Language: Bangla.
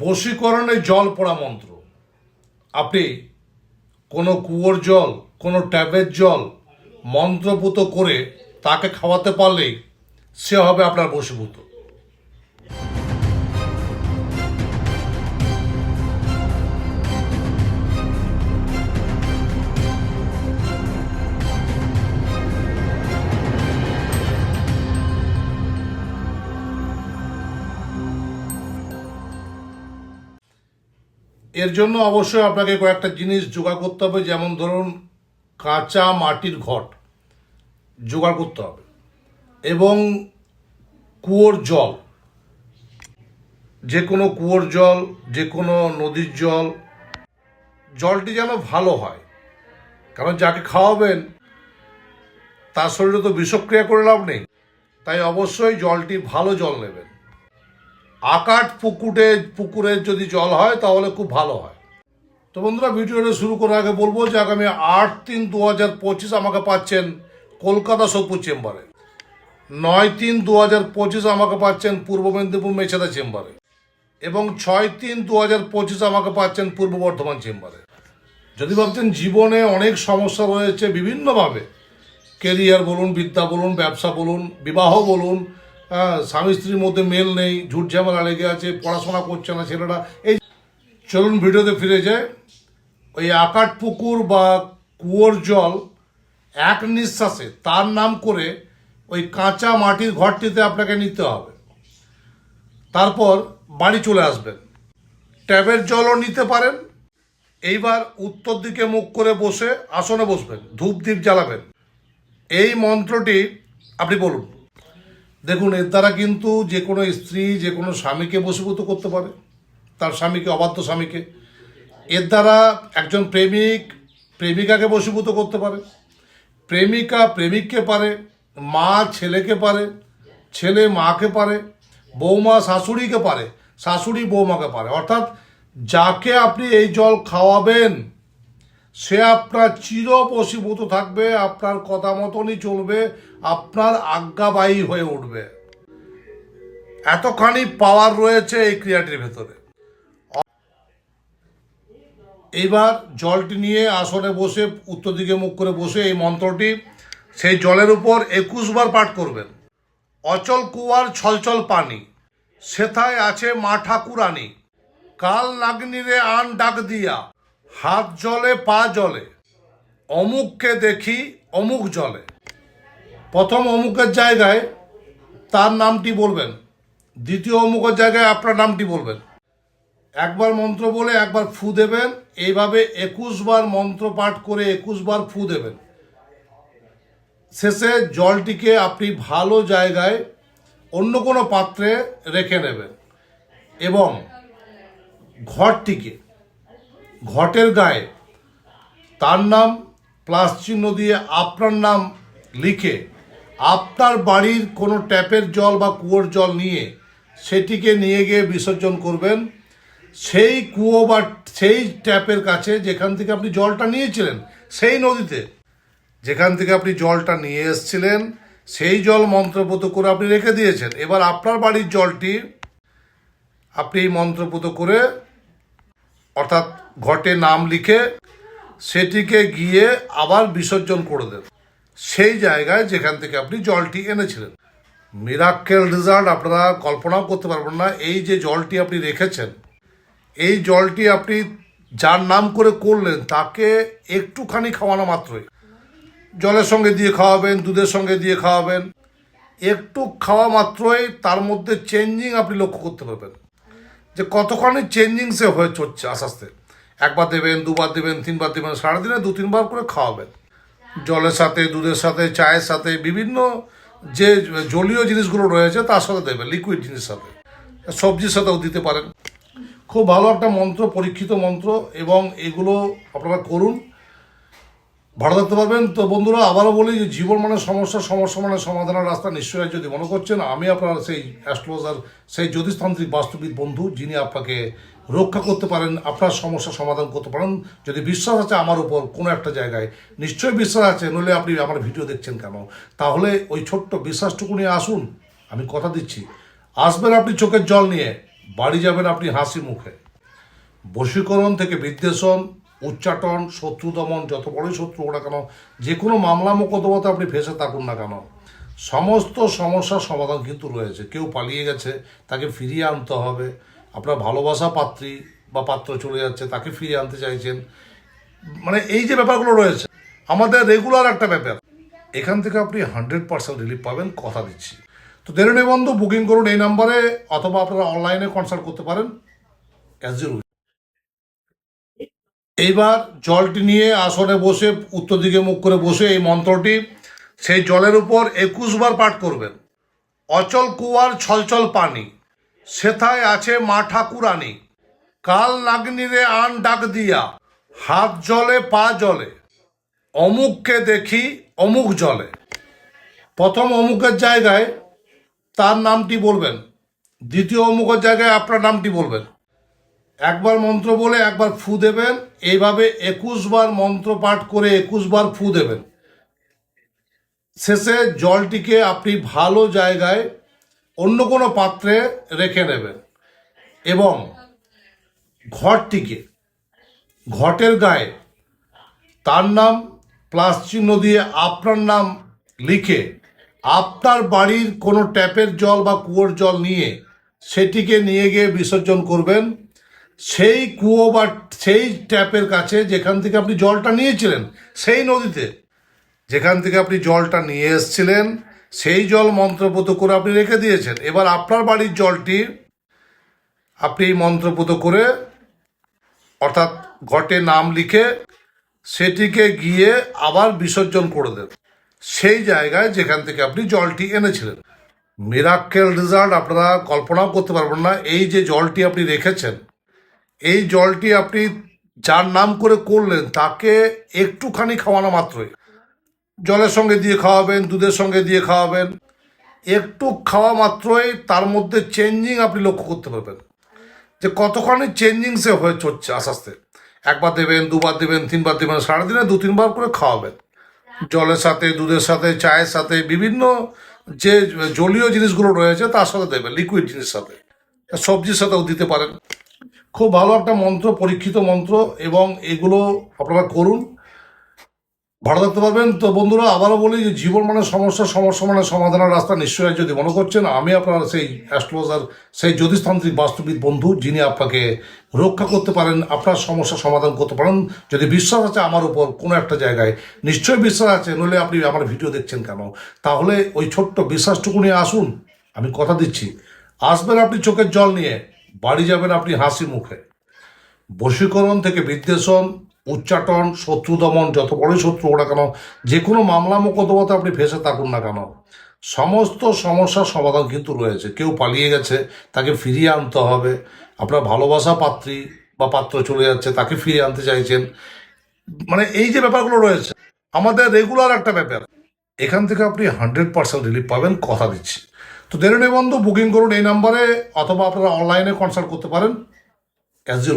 বশীকরণে জল পড়া মন্ত্র। আপনি কোনো কুয়োর জল, কোনো ট্যাবের জল মন্ত্রভূত করে তাকে খাওয়াতে পারলেই সে হবে আপনার বশীভূত। এর জন্য অবশ্যই আপনাকে কয়েকটা জিনিস জোগাড় করতে হবে, যেমন ধরুন কাঁচা মাটির ঘট জোগাড় করতে হবে, এবং কুয়োর জল, যে কোনো কুয়োর জল, যে কোনো নদীর জল, জলটি যেন ভালো হয়, কারণ যাকে খাওয়াবেন তার শরীরে তো বিষক্রিয়া করে লাভ নেই, তাই অবশ্যই জলটি ভালো জল নেবেন। আকাট পুকুরে পুকুরের যদি জল হয়, তাহলে খুব ভালো হয়। তো বন্ধুরা, ভিডিওটা শুরু করার আগে বলব যে আগামী আট তিন দু হাজার পঁচিশ আমাকে পাচ্ছেন কলকাতা সোদপুর চেম্বারে। নয় তিন দু হাজার পঁচিশ আমাকে পাচ্ছেন পূর্ব মেদিনীপুর মেছেদা চেম্বারে। এবং ছয় তিন দু হাজার পঁচিশ আমাকে পাচ্ছেন পূর্ব বর্ধমান চেম্বারে। যদি ভাবছেন জীবনে অনেক সমস্যা রয়েছে বিভিন্নভাবে, কেরিয়ার বলুন, বিদ্যা বলুন, ব্যবসা বলুন, বিবাহ বলুন স্বামী স্ত্রীর মধ্যে মেল নেই ঝুট ঝামেলা লেগে আছে, পড়াশোনা করছে না ছেলেরা এই চলুন ভিডিওতে ফিরে যায় ওই আকাট পুকুর বা কুয়োর জল এক নিঃশ্বাসে, তার নাম করে ওই কাঁচা মাটির ঘরটিতে আপনাকে নিতে হবে। তারপর বাড়ি চলে আসবেন। ট্যাবের জলও নিতে পারেন। এইবার উত্তর দিকে মুখ করে বসে আসনে বসবেন ধূপ দ্বীপ জ্বালাবেন। এই মন্ত্রটি আপনি বলুন। দেখুন, এর দ্বারা কিন্তু যে কোনো স্ত্রী, যে কোনো স্বামীকে বশীভূত করতে পারে। তার স্বামীকে, অবাধ্য স্বামীকে। এর দ্বারা একজন প্রেমিক, প্রেমিকাকে বশীভূত করতে পারে। প্রেমিকা প্রেমিককে পারে, মা ছেলেকে পারে, ছেলে মাকে পারে, বৌমা শাশুড়িকে পারে, শাশুড়ি বৌমাকে পারে। অর্থাৎ যাকে আপনি এই জল খাওয়াবেন সে আপনার চির বশীভূত থাকবে, আপনার কথা মতনই চলবে, আপনার আজ্ঞাবাহী হয়ে উঠবে। এতখানি পাওয়ার রয়েছে এই ক্রিয়াটির ভেতরে। এইবার জলটি নিয়ে আসনে বসে, উত্তর দিকে মুখ করে বসে এই মন্ত্রটি, সেই জলের উপর একুশ বার পাঠ করবেন। অচল কুয়ার ছলছল পানি, সেথায় আছে মা ঠাকুরানি, কাল নাগনিরে আন ডাক দিয়া হাত জলে, পা জলে। অমুককে দেখি অমুক জলে। প্রথম অমুকের জায়গায় তার নামটি বলবেন। দ্বিতীয় অমুকের জায়গায় আপনার নামটি বলবেন। একবার মন্ত্র বলে একবার ফু দেবেন। এইভাবে একুশ বার মন্ত্র পাঠ করে একুশ বার ফু দেবেন। শেষে জলটিকে আপনি ভালো জায়গায় অন্য কোনো পাত্রে রেখে নেবেন এবং ঘরটিকে ঘটের গায়ে। তার নাম প্লাস চিহ্ন দিয়ে আপনার নাম লিখে আপনার বাড়ির কোনো ট্যাপের জল বা কুয়োর জল নিয়ে সেটিকে নিয়ে গিয়ে বিসর্জন করবেন। সেই কুয়ো বা সেই ট্যাপের কাছে যেখান থেকে আপনি জলটা নিয়েছিলেন, সেই নদীতে যেখান থেকে আপনি জলটা নিয়ে এসেছিলেন, সেই জল মন্ত্রপুত করে আপনি রেখে দিয়েছেন। এবার আপনার বাড়ির জলটি আপনি মন্ত্রপুত করে অর্থাৎ ঘটে নাম লিখে সেটিকে গিয়ে আবার বিসর্জন করে দেন। সেই জায়গায় যেখান থেকে আপনি জলটি এনেছিলেন। মিরাক্কেল রেজাল্ট আপনারা কল্পনাও করতে পারবেন না, এই যে জলটি আপনি রেখেছেন, এই জলটি আপনি যার নাম করে করলেন, তাকে একটুখানি খাওয়ানো মাত্রই। জলের সঙ্গে দিয়ে খাওয়াবেন, দুধের সঙ্গে দিয়ে খাওয়াবেন, একটু খাওয়া মাত্রই তার মধ্যে চেঞ্জিং আপনি লক্ষ্য করতে পারবেন। যে কতখানি চেঞ্জিংসে হয়ে চলছে আস্তে আস্তে। একবার দেবেন, দুবার দেবেন, তিনবার দেবেন, সারাদিনে দু, তিনবার করে খাওয়াবেন। জলের সাথে, দুধের সাথে, চায়ের সাথে, বিভিন্ন যে জলীয় জিনিসগুলো রয়েছে তার সাথে দেবেন লিকুইড জিনিস সাথে। সবজির সাথেও দিতে পারেন। খুব ভালো একটা মন্ত্র, পরীক্ষিত মন্ত্র, এবং এগুলো আপনারা করুন। ভালো থাকতে পারবেন। তো বন্ধুরা, আবারও বলি যে জীবন মানে সমস্যা সমস্যা মানে সমাধানের রাস্তা। নিশ্চয়ই যদি মনে করছেন, আমি আপনার সেই অ্যাস্ট্রোলজার, সেই জ্যোতিষতান্ত্রিক বাস্তবিক বন্ধু, যিনি আপনাকে রক্ষা করতে পারেন, আপনার সমস্যা সমাধান করতে পারেন। যদি বিশ্বাস আছে আমার উপর কোনো একটা জায়গায়, নিশ্চয়ই বিশ্বাস আছে, নইলে আপনি আমার ভিডিও দেখছেন কেন? তাহলে ওই ছোট্ট বিশ্বাসটুকু নিয়ে আসুন, আমি কথা দিচ্ছি। আসবেন আপনি চোখের জল নিয়ে, বাড়ি যাবেন আপনি হাসি মুখে। বশীকরণ থেকে বিদ্বেষণ উচ্চাটন, শত্রু দমন, যত বড়ই শত্রু ওরা কেন যে কোনো মামলা মোকদ্দমাতে আপনি ফেসে থাকুন না কেন। সমস্ত সমস্যার সমাধান কিন্তু রয়েছে। কেউ পালিয়ে গেছে, তাকে ফিরিয়ে আনতে হবে। আপনার ভালোবাসা পাত্রী বা পাত্র চলে যাচ্ছে, তাকে ফিরিয়ে আনতে চাইছেন। মানে এই যে ব্যাপারগুলো রয়েছে, আমাদের রেগুলার একটা ব্যাপার। এখান থেকে আপনি হান্ড্রেড পার্সেন্ট রিলিফ পাবেন, কথা দিচ্ছি। তো দেরি নেই বন্ধু বুকিং করুন এই নাম্বারে অথবা আপনারা অনলাইনে কনসাল্ট করতে পারেন। অ্যাজ এইবার জলটি নিয়ে আসনে বসে, উত্তর দিকে মুখ করে বসে এই মন্ত্রটি, সেই জলের উপর একুশ বার পাঠ করবেন। অচল কুয়ার ছলছল পানি, সেথায় আছে মা ঠাকুরানী। কাল নাগনিরে আন ডাক দিয়া, হাত জলে, পা জলে, অমুককে দেখি অমুক জলে। প্রথম অমুকের জায়গায় তার নামটি বলবেন, দ্বিতীয় অমুকের জায়গায় আপনার নামটি বলবেন। একবার মন্ত্র বলে একবার ফু দেবেন। এইভাবে একুশ বার মন্ত্র পাঠ করে একুশ বার ফু দেবেন। শেষে জলটিকে আপনি ভালো জায়গায় অন্য কোনো পাত্রে রেখে নেবেন এবং ঘরটিকে, ঘটের গায়ে তার নাম প্লাস চিহ্ন দিয়ে আপনার নাম লিখে আপনার বাড়ির কোনো ট্যাপের জল বা কুয়োর জল নিয়ে সেটিকে নিয়ে গিয়ে বিসর্জন করবেন। সেই কুয়ো বা সেই ট্যাপের কাছে যেখান থেকে আপনি জলটা নিয়েছিলেন, সেই নদীতে। যেখান থেকে আপনি জলটা নিয়ে এসেছিলেন, সেই জল মন্ত্রপুত করে আপনি রেখে দিয়েছেন। এবার আপনার বাড়ির জলটি আপনি মন্ত্রপুত করে, অর্থাৎ ঘটে নাম লিখে সেটিকে গিয়ে আবার বিসর্জন করে দেন। সেই জায়গায় যেখান থেকে আপনি জলটি এনেছিলেন। মিরাক্কেল রেজাল্ট আপনারা কল্পনাও করতে পারবেন না, এই যে জলটি আপনি রেখেছেন এই জলটি আপনি যার নাম করে করলেন, তাকে একটুখানি খাওয়ানো মাত্রই। জলের সঙ্গে দিয়ে খাওয়াবেন, দুধের সঙ্গে দিয়ে খাওয়াবেন, একটু খাওয়া মাত্রই তার মধ্যে চেঞ্জিং আপনি লক্ষ্য করতে পারবেন। যে কতখানি চেঞ্জিং সে হয়ে চলছে আস্তে আস্তে। একবার দেবেন, দুবার দেবেন, তিনবার দেবেন সারাদিনে দু তিনবার করে খাওয়াবেন। জলের সাথে, দুধের সাথে, চায়ের সাথে, বিভিন্ন যে জলীয় জিনিসগুলো রয়েছে তার সাথে দেবেন লিকুইড জিনিস সাথে। সবজির সাথেও দিতে পারেন। খুব ভালো একটা মন্ত্র, পরীক্ষিত মন্ত্র, এবং এগুলো আপনারা করুন। ভালো থাকতে পারবেন তো বন্ধুরা, আবারও বলি যে জীবন মানে সমস্যা সমস্যা মানে সমাধানের রাস্তা নিশ্চয়ই যদি মনে করছেন। আমি আপনার সেই অ্যাস্ট্রোলজার, সেই জ্যোতিষতান্ত্রিক বাস্তবিক বন্ধু, যিনি আপনাকে রক্ষা করতে পারেন, আপনার সমস্যা সমাধান করতে পারেন। যদি বিশ্বাস আছে আমার উপর কোনো একটা জায়গায়, নিশ্চয়ই বিশ্বাস আছে, নইলে আপনি আমার ভিডিও দেখছেন কেন? তাহলে ওই ছোট্ট বিশ্বাসটুকু নিয়ে আসুন। আমি কথা দিচ্ছি। আসবেন আপনি চোখের জল নিয়ে। বাড়ি যাবেন আপনি হাসি মুখে। বশীকরণ থেকে বিদ্বেষণ, উচ্চাটন, শত্রু দমন, যত বড়ই শত্রু ওরা কেন, যে কোনো মামলা মোকদ্দমাতে আপনি ফেসে থাকুন না কেন। সমস্ত সমস্যার সমাধান কিন্তু রয়েছে। কেউ পালিয়ে গেছে, তাকে ফিরিয়ে আনতে হবে। আপনার ভালোবাসা পাত্রী বা পাত্র চলে যাচ্ছে, তাকে ফিরিয়ে আনতে চাইছেন। মানে এই যে ব্যাপারগুলো রয়েছে, আমাদের রেগুলার একটা ব্যাপার। এখান থেকে আপনি হান্ড্রেড পার্সেন্ট রিলিফ পাবেন, কথা দিচ্ছি। তো দেরি নেই বন্ধু বুকিং করুন এই নাম্বারে অথবা আপনারা অনলাইনে কনসাল্ট করতে পারেন। ক্যাজুয়াল